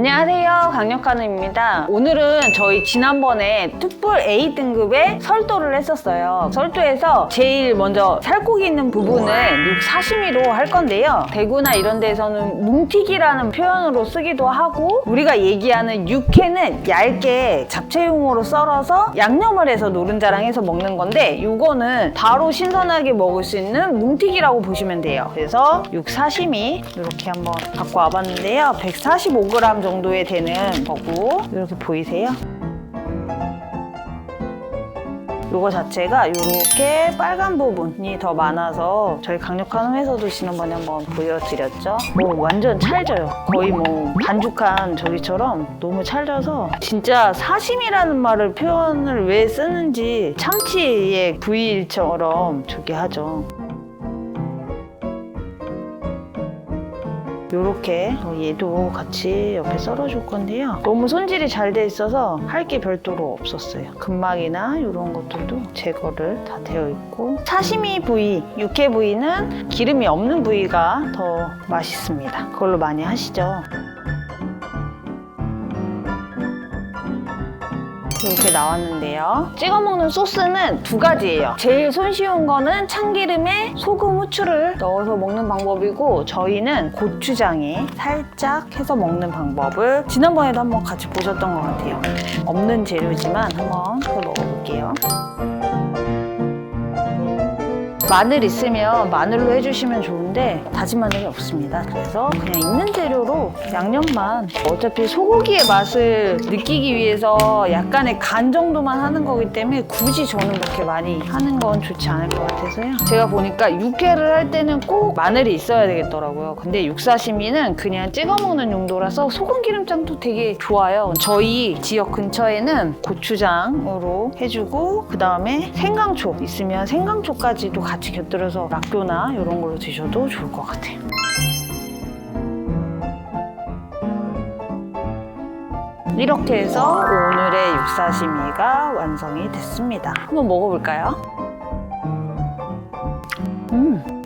안녕하세요. 강력한우입니다. 오늘은 저희 지난번에 특불 A 등급의 설도를 했었어요. 설도에서 제일 먼저 살코기 있는 부분을 육 사시미로 할 건데요. 대구나 이런 데서는 뭉튀기라는 표현으로 쓰기도 하고 우리가 얘기하는 육회는 얇게 잡채용으로 썰어서 양념을 해서 노른자랑 해서 먹는 건데 이거는 바로 신선하게 먹을 수 있는 뭉튀기라고 보시면 돼요. 그래서 육 사시미 이렇게 한번 갖고 와봤는데요. 145g 정도 에 되는 거고 이렇게 보이세요? 요거 자체가 이렇게 빨간 부분이 더 많아서 저희 강력한 회에서도 지난번에 한번 보여드렸죠. 뭐 완전 찰져요. 거의 뭐 반죽한 저기처럼 너무 찰져서 진짜 사심이라는 말을 표현을 왜 쓰는지 참치의 부위처럼 저기 하죠. 요렇게 얘도 같이 옆에 썰어줄 건데요. 너무 손질이 잘 돼 있어서 할 게 별도로 없었어요. 근막이나 이런 것들도 제거를 다 되어 있고 사시미 부위, 육회 부위는 기름이 없는 부위가 더 맛있습니다. 그걸로 많이 하시죠. 이렇게 나왔는데요. 찍어 먹는 소스는 두 가지예요. 제일 손쉬운 거는 참기름에 소금, 후추를 넣어서 먹는 방법이고 저희는 고추장에 살짝 해서 먹는 방법을 지난번에도 한번 같이 보셨던 것 같아요. 없는 재료지만 한번 더 먹어볼게요. 마늘 있으면 마늘로 해주시면 좋은데 다진 마늘이 없습니다. 그래서 그냥 있는 재료로 양념만 어차피 소고기의 맛을 느끼기 위해서 약간의 간 정도만 하는 거기 때문에 굳이 저는 그렇게 많이 하는 건 좋지 않을 것 같아서요. 제가 보니까 육회를 할 때는 꼭 마늘이 있어야 되겠더라고요. 근데 육사시미는 그냥 찍어 먹는 용도라서 소금 기름장도 되게 좋아요. 저희 지역 근처에는 고추장으로 해주고 그 다음에 생강초 있으면 생강초까지도 같이 곁들여서 락교나 이런 걸로 드셔도 좋을 것 같아요. 이렇게 해서 오늘의 육사시미가 완성이 됐습니다. 한번 먹어볼까요?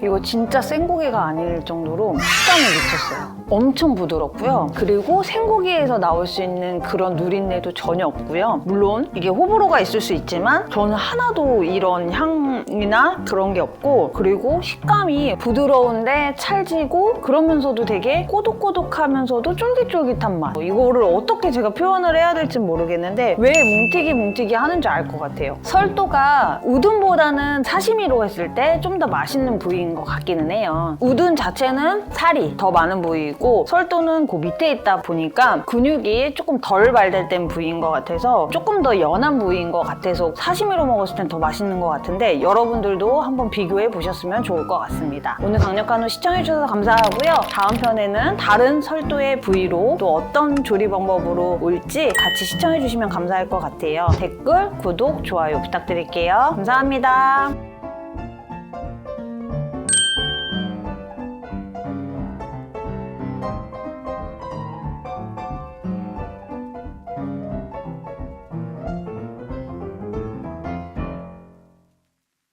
음, 이거 진짜 생고기가 아닐 정도로 식감을 미쳤어요. 엄청 부드럽고요. 그리고 생고기에서 나올 수 있는 그런 누린내도 전혀 없고요. 물론 이게 호불호가 있을 수 있지만 저는 하나도 이런 향이나 그런 게 없고 그리고 식감이 부드러운데 찰지고 그러면서도 되게 꼬독꼬독하면서도 쫄깃쫄깃한 맛. 이거를 어떻게 제가 표현을 해야 될지 모르겠는데 왜 뭉티기 뭉티기 하는지 알 것 같아요. 설도가 우둔보다는 사시미로 했을 때 좀 더 맛있는 부위인 것 같기는 해요. 우둔 자체는 살이 더 많은 부위이고 설도는 그 밑에 있다 보니까 근육이 조금 덜 발달된 부위인 것 같아서 조금 더 연한 부위인 것 같아서 사시미로 먹었을 땐 더 맛있는 것 같은데 여러분들도 한번 비교해 보셨으면 좋을 것 같습니다. 오늘 강력한 후 시청해 주셔서 감사하고요. 다음 편에는 다른 설도의 부위로 또 어떤 조리 방법으로 올지 같이 시청해 주시면 감사할 것 같아요. 댓글, 구독, 좋아요 부탁드릴게요. 감사합니다.